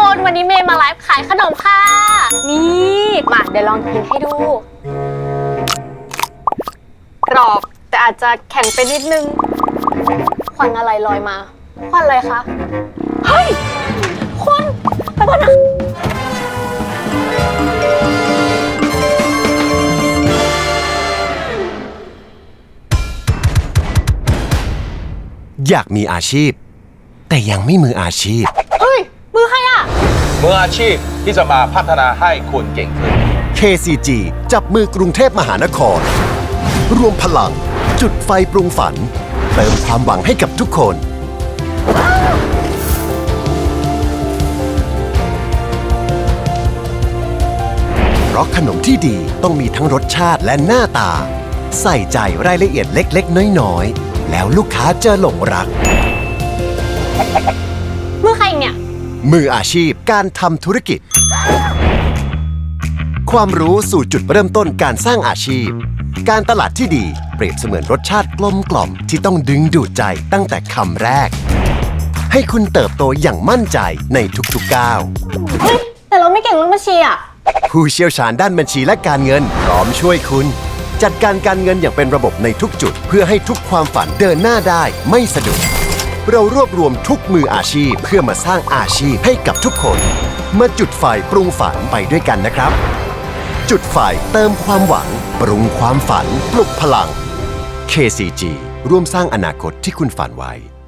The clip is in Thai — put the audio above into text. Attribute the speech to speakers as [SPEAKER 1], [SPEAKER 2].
[SPEAKER 1] คนวันนี้เมย์มาไลฟ์ขายขนมค่ะ นี่มาเดี๋ยวลองกินให้ดู กรอบแต่อาจจะแข็งไปนิดนึงควันอะไรลอยมาควันอะไรคะ เฮ้ยควันไปก่อนนะ
[SPEAKER 2] อยากมีอาชีพ แต่ยังไม่มืออาชีพ
[SPEAKER 1] มือใครอะ
[SPEAKER 3] มืออาชีพที่จะมาพัฒนาให้คุณเก่งขึ้น
[SPEAKER 2] KCG จับมือกรุงเทพมหานคร รวมพลัง จุดไฟปรุงฝัน เติมความหวังให้กับทุกคน เพราะขนมที่ดีต้องมีทั้งรสชาติและหน้าตา ใส่ใจรายละเอียดเล็ก ๆ น้อย ๆ แล้วลูกค้าจะหลงรัก มืออาชีพการทำธุรกิจ ความรู้สู่จุดเริ่มต้นการสร้างอาชีพ การตลาดที่ดีเปรียบเสมือนรสชาติกลมกล่อมที่ต้องดึงดูดใจตั้งแต่คำแรก ให้คุณเติบโตอย่างมั่นใจในทุกๆก้าว
[SPEAKER 1] เฮ้ยแต่เราไม่เก่งเรื่องบัญชีอะ
[SPEAKER 2] ผู้เชี่ยวชาญด้านบัญชีและการเงินพร้อมช่วยคุณ จัดการการเงินอย่างเป็นระบบในทุกจุด เพื่อให้ทุกความฝันเดินหน้าได้ไม่สะดุด เรารวบรวมทุกมืออาชีพเพื่อมาสร้างอาชีพให้กับทุกคน มาจุดไฟปรุงฝันไปด้วยกันนะครับ จุดไฟเติมความหวัง ปรุงความฝัน ปลุกพลัง KCG ร่วมสร้างอนาคตที่คุณฝันไว้